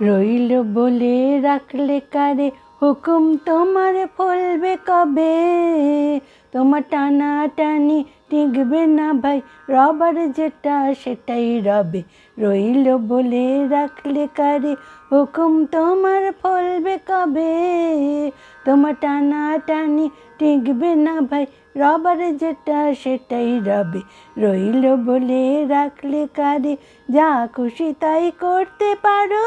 রইল বলে রাখলে কারে? হুকুম তোমার ফলবে কবে? তোমার টানা টানি টিকবে না ভাই রবার যেটা সেটাই রবে রইল বলে রাখলে কারে হুকুম তোমার ফলবে কবে তোমার টানা টানি টিকবে না ভাই রবার যেটা সেটাই রবে রইল বলে রাখলে কারে যা খুশি তাই করতে পারো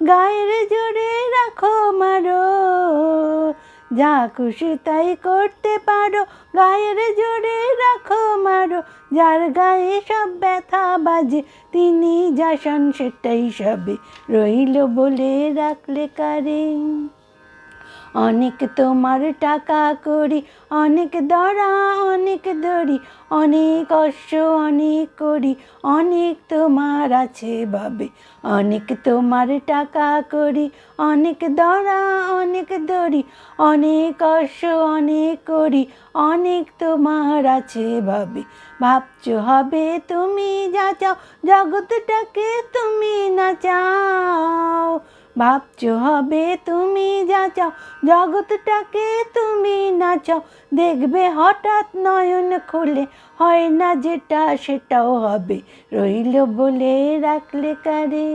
গায়ের জোরে রাখো মারো যা খুশি তাই করতে পারো। গায়ের জোরে রাখো মারো। যার গায়ে সব ব্যথা বাজে, তিনি যাসান সেটাই সবে। রইল বলে রাখলে কারে? অনেক তোমার টাকা করি, অনেক দরা, অনেক দড়ি, অনেক অশ্ব অনেক করি, অনেক তোমার আছে ভাবে। অনেক তোমার টাকা করি, অনেক দরা, অনেক দড়ি, অনেক অশ্ব অনেক করি, অনেক তোমার আছে ভাবে। ভাবছ হবে তুমি যা চাও, জগৎটাকে তুমি না চাও। ভাবছ হবে তুমি যা চাও জগৎটাকে তুমি না চাও দেখবে হঠাৎ নয়ন খুলে, হয় না যেটা সেটাও হবে। রইল বলে রাখলে কারে?